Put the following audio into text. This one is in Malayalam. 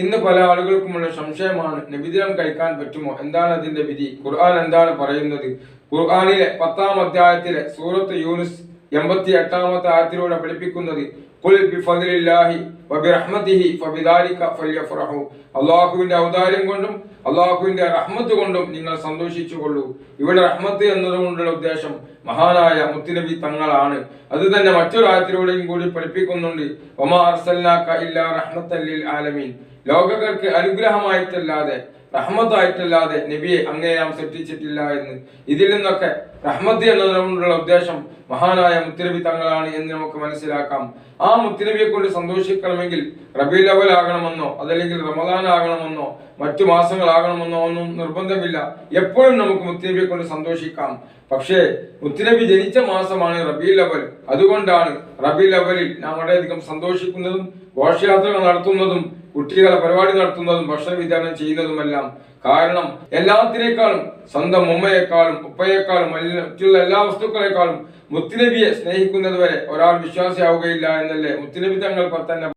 ഇന്ന് പല ആളുകൾക്കുമുള്ള സംശയമാണ് നബിദിനം കഴിക്കാൻ പറ്റുമോ? എന്താണ് അതിന്റെ വിധി? ഖുർആൻ എന്താണ് പറയുന്നത്? ഖുർആാനിലെ പത്താം അധ്യായത്തിലെ സൂറത്ത് യൂനുസ് എൺപത്തി എട്ടാമത്തെ ആയത്തിലൂടെ പഠിപ്പിക്കുന്നത് അള്ളാഹുവിന്റെ ഔദാര്യം കൊണ്ടും അള്ളാഹുവിന്റെ റഹ്മത്ത് കൊണ്ടും നിങ്ങൾ സന്തോഷിച്ചുകൊള്ളൂ. ഇവിടെ റഹ്മത്ത് എന്നതുകൊണ്ടുള്ള ഉദ്ദേശം മഹാനായ മുത്തുനബി തങ്ങളാണ്. അത് തന്നെ മറ്റൊരു ആയത്തിലൂടെയും കൂടി പഠിപ്പിക്കുന്നുണ്ട്. ആലമീൻ. ലോകങ്ങൾക്ക് അനുഗ്രഹമായിട്ടല്ലാതെ റഹ്മത്തായിട്ടല്ലാതെ നബിയെ അങ്ങേ നാം സൃഷ്ടിച്ചിട്ടില്ല എന്ന്. ഇതിൽ നിന്നൊക്കെ റഹ്മത്ത് എന്നതുകൊണ്ടുള്ള ഉദ്ദേശം മഹാനായ മുത്തുനബി തങ്ങളാണ് എന്ന് നമുക്ക് മനസ്സിലാക്കാം. ആ മുത്തുനബിയെ കൊണ്ട് സന്തോഷിക്കണമെങ്കിൽ റബി അവൽ ആകണമെന്നോ അതല്ലെങ്കിൽ റമദാൻ ആകണമെന്നോ മറ്റു മാസങ്ങളാകണമെന്നോ ഒന്നും നിർബന്ധമില്ല. എപ്പോഴും നമുക്ക് മുത്തുനബിയെ കൊണ്ട് സന്തോഷിക്കാം. പക്ഷേ മുത്തുനബി ജനിച്ച മാസമാണ് റബീൽ അവൽ അതുകൊണ്ടാണ് റബീൽ അവലിൽ നാം വളരെയധികം സന്തോഷിക്കുന്നതും ഘോഷയാത്രകൾ നടത്തുന്നതും കുട്ടികളെ പരിപാടി നടത്തുന്നതും ഭക്ഷണ വിതരണം ചെയ്യുന്നതുമെല്ലാം. കാരണം എല്ലാത്തിനേക്കാളും സ്വന്തം ഉമ്മയെക്കാളും ഉപ്പയെക്കാളും മറ്റുള്ള എല്ലാ വസ്തുക്കളെക്കാളും മുത്തുനബിയെ സ്നേഹിക്കുന്നത് വരെ ഒരാൾ വിശ്വാസിയാവുകയില്ല എന്നല്ലേ? മുത്തുനബി തങ്ങൾ തന്നെ